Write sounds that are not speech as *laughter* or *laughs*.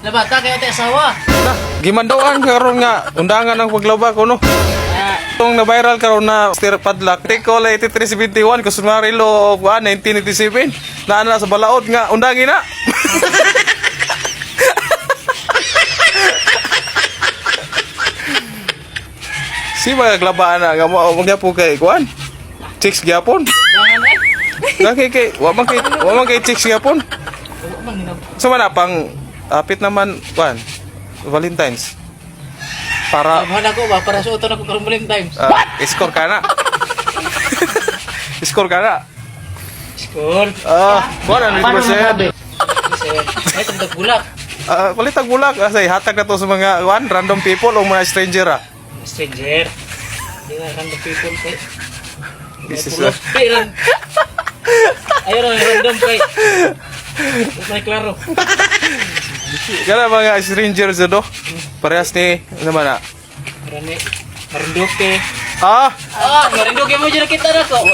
Nabata kayo tayo asawa. Na, gimandoan karon nga undangan ang paglaba ko no. Ah, Itong na-viral karon na stair padlock. Call 8371 kusumari lo of 1987. Na ana sa balaod nga undangin na. *laughs* si mga glabaan na nga mo magyapo kay kuan. Chicks gyapon. eh. Laki kay wa man kay wa man kay chicks gyapon. Sa man pang apit naman kuan Valentine's. Para Abahan ako ba para suoton ako karong Valentine's. Ah, score ka na. *laughs* score ka na. Score. Ah, 100%. Kasi ay tagdag bulak. Ah, palitag bulak kasi hatag na to sa mga one, random people o mga stranger ah. Stranger. Di na random people kay. This is ran. Ayun ang random kay. May klaro. Kana mga strangers do. Parehas ni naman ah. Marami. Marinduke. Ah, Ah, marinduke mo dyan kita na ko. *laughs*